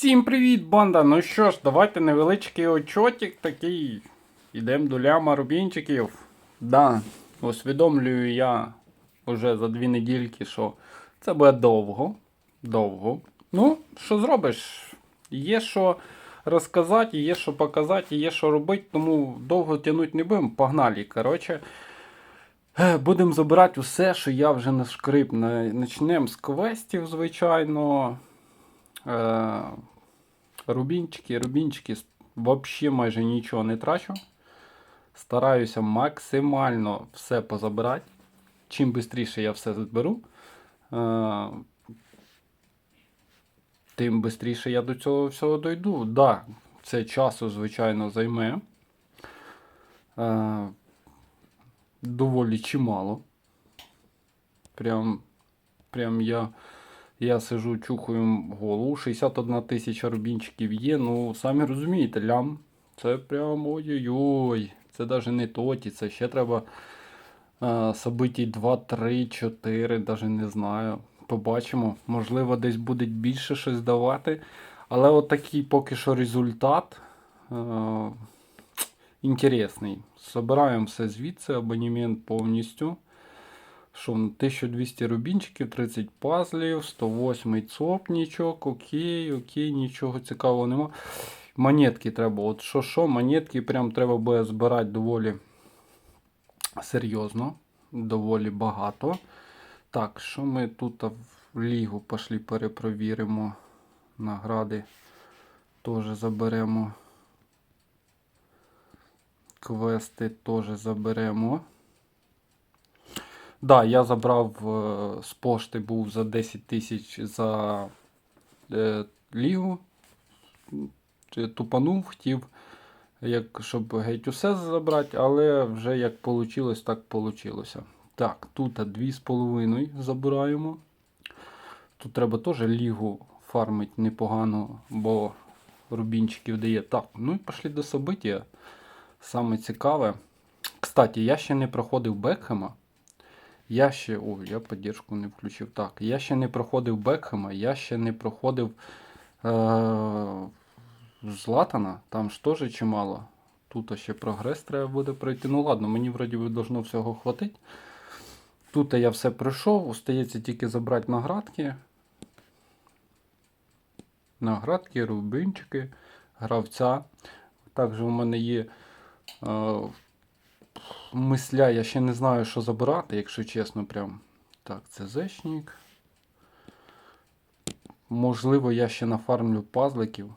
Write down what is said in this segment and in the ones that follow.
Всім привіт, банда! Ну що ж, давайте невеличкий очотик такий. Ідемо до ляма рубінчиків. Да, усвідомлюю я вже за дві недільки, що це буде довго. Довго. Ну, що зробиш? Є що розказати, є що показати, є що робити, тому довго тягнути не будемо. Погнали. Коротше, Е, Будемо забирати усе, що я вже нашкрив. Начнемо з квестів, звичайно. Рубінчики, рубінчики, взагалі майже нічого не трачу. Стараюся максимально все позабирати. Чим швидше я все зберу, е, тим швидше я до цього всього дойду. Так, да, це часу, звичайно, займе. Е, доволі чимало. Прям, прям я, я сижу, чухаю голову. 61 тисяча рубінчиків є. Ну, самі розумієте, лям. Це прям ой-ой-ой. Це навіть не тоті, це ще треба а, собиті 2, 3, 4, навіть не знаю. Побачимо. Можливо, десь буде більше щось давати. Але от такий поки що результат. А, інтересний. Собираємо все звідси, абонемент повністю. Що, 1200 рубінчиків, 30 пазлів, 108 цопнічок, окей, окей, нічого цікавого нема. Монетки треба. От що, що, монетки прям треба буде збирати доволі серйозно, доволі багато. Так, що ми тут в лігу пішли перепровіримо. Награди теж заберемо. Квести теж заберемо. Да, я забрав е, з пошти був за 10 тисяч за е, лігу. Тупанув, хотів, як, щоб геть усе забрати, але вже як вийшло, так вийшло. Так, тут 2,5 забираємо. Тут треба теж лігу фармити непогано, бо рубінчиків дає. Так, ну і пішли до собиття. Саме цікаве. Кстати, я ще не проходив Бекхема. Я ще. Ой, я поддержку не включив. Так, я ще не проходив Бекхема, я ще не проходив е- Златана. Там ж теж чимало. Тут ще прогрес треба буде пройти. Ну ладно, мені вроді би должно всього хватить. Тут я все пройшов, остається тільки забрати наградки. Наградки, рубинчики, гравця. Також у мене є е, мисля, я ще не знаю, що забирати, якщо чесно, прям. Так, це зечник. Можливо, я ще нафармлю пазликів,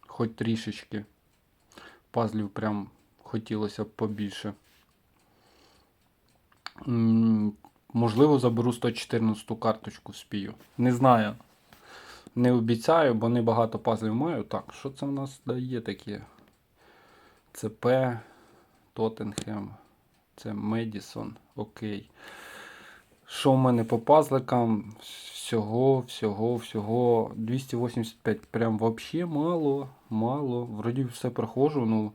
хоч трішечки. Пазлів прям хотілося б побільше. Можливо, заберу 114 карточку спію. Не знаю. Не обіцяю, бо не багато пазлів маю. Так, що це в нас дає таке? ЦП, Тоттенхем, це Медісон. Окей. Що в мене по пазликам? Всього, всього, всього 285. Прям вообще мало, мало. Вроді все проходжу. Ну,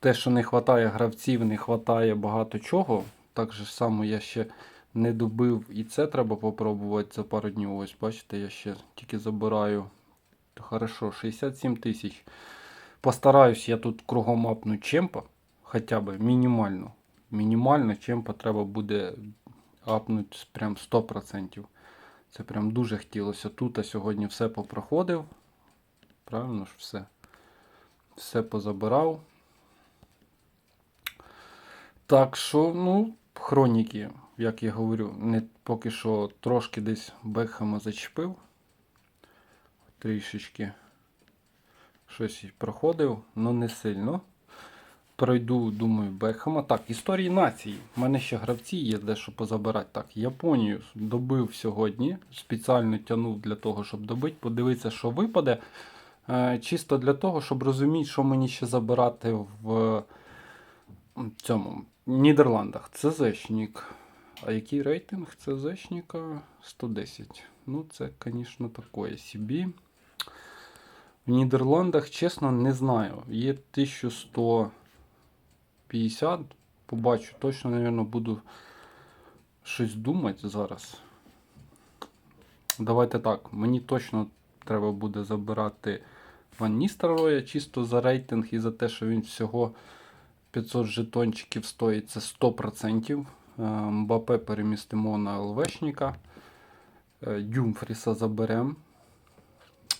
те, що не вистачає гравців, не вистачає багато чого. Так же само я ще не добив і це треба попробувати за пару днів. Ось, бачите, я ще тільки забираю. Хорошо, 67 тисяч. Постараюсь я тут кругом апнути чемпа. Хоча б мінімально. Мінімально чемпа треба буде апнути прям 100%. Це прям дуже хотілося. Тут а сьогодні все попроходив. Правильно ж все. Все позабирав. Так що, ну, хроніки, як я говорю, не поки що трошки десь Бекхема зачепив. Трішечки щось проходив, але не сильно. Пройду, думаю, Бекхема. Так, історії нації. У мене ще гравці є дещо позабирати. Так, Японію добив сьогодні. Спеціально тягнув для того, щоб добити. Подивитися, що випаде. Е, чисто для того, щоб розуміти, що мені ще забирати в цьому Нідерландах. ЦЗшник. А який рейтинг ЦЗшника? 110. Ну, це, звісно, таке собі. В Нідерландах, чесно, не знаю. Є 1150. Побачу, точно, мабуть, буду щось думати зараз. Давайте так. Мені точно треба буде забирати Ван Ністелрooя чисто за рейтинг і за те, що він всього 500 жетончиків стоїть, це 100%. Е, Мбапе перемістимо на ЛВшника. Е, Дюмфріса заберемо.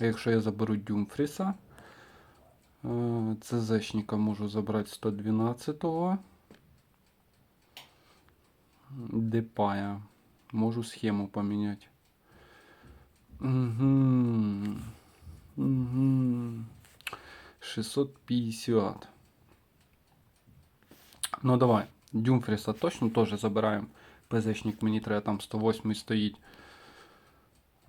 Якщо я заберу Дюмфріса, е, це Зешника можу забрати 112-го. Депая. Можу схему поміняти. Угу. Угу. 650. Ну давай. Дюмфріса точно теж забираємо. ПЗшник мені треба там 108 стоїть.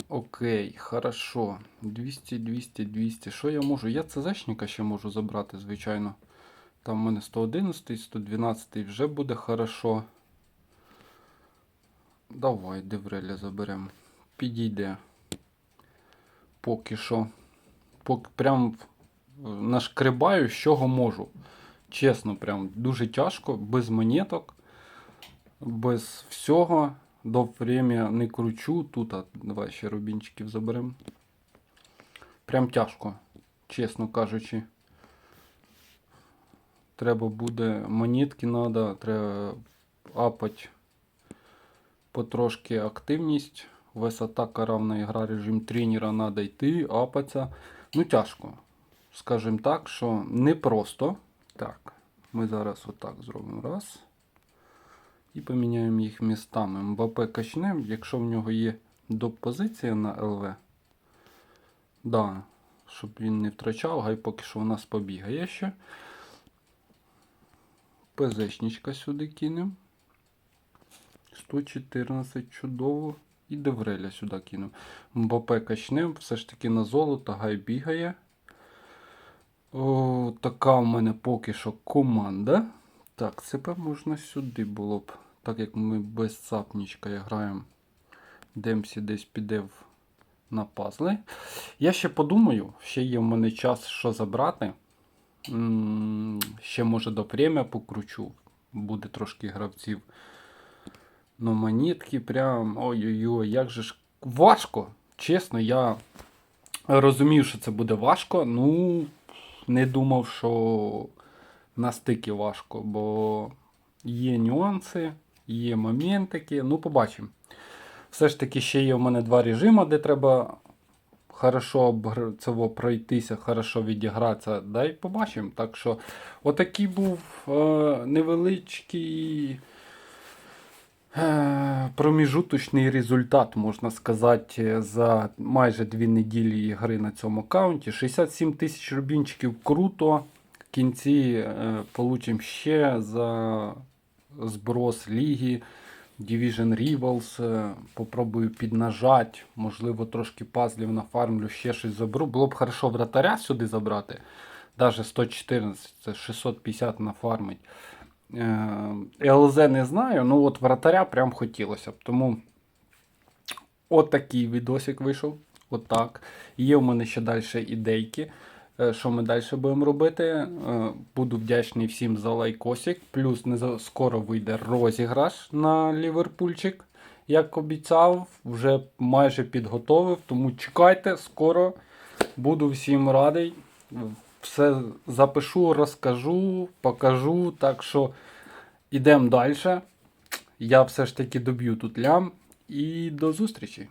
Окей, хорошо. 200, 200, 200. Що я можу? Я ЦЗшника ще можу забрати, звичайно. Там в мене 111, 112 вже буде хорошо. Давай, Девреля заберемо. Підійде. Поки що. Поки прям нашкребаю, з чого можу. Чесно, прям дуже тяжко, без монеток, без всього. До время не кручу. Тут, давай ще рубінчиків заберемо. Прям тяжко, чесно кажучи. Треба буде монетки надо, треба апать потрошки активність. Висота равна ігра режим тренера надо йти, апаться. Ну, тяжко. Скажімо так, що не просто. Так, ми зараз отак зробимо. Раз. І поміняємо їх містами. Мбапе качнемо, якщо в нього є доп-позиція на ЛВ. Да, щоб він не втрачав, гай поки що у нас побігає ще. ПЗшничка сюди кинемо. 114 чудово. І Девреля сюди кинемо. Мбапе качнем, все ж таки на золото, гай бігає. О, така в мене поки що команда. Так, себе можна сюди було б. Так як ми без цапнічка граємо. Демсі десь піде в- на пазли. Я ще подумаю, ще є в мене час, що забрати. М, Ще може до премія покручу. Буде трошки гравців. Ну, монетки прям. Ой-ой-ой, як же ж важко. Чесно, я розумів, що це буде важко. Ну, не думав, що настільки важко, бо є нюанси, є моментики. Ну, побачимо. Все ж таки, ще є в мене два режими, де треба хорошо цього пройтися, хорошо відігратися. Дай побачимо. Так що, отакий був е, невеличкий. Е, Проміжуточний результат, можна сказати, за майже дві неділі гри на цьому аккаунті. 67 тисяч рубінчиків круто. В кінці е, получимо ще за зброс ліги. Division Rivals. е, Попробую піднажати. Можливо, трошки пазлів нафармлю, ще щось заберу. Було б хорошо вратаря сюди забрати. Даже 114, це 650 нафармить. Е, ЛЗ не знаю, ну от вратаря прям хотілося б. Тому от такий відосик вийшов. Отак. Є в мене ще далі ідейки. Е, Що ми далі будемо робити? Е, Буду вдячний всім за лайкосик. Плюс не за- скоро вийде розіграш на Ліверпульчик. Як обіцяв, вже майже підготовив. Тому чекайте, скоро буду всім радий. Все запишу, розкажу, покажу. Так що йдемо далі. Я все ж таки доб'ю тут лям. І до зустрічі!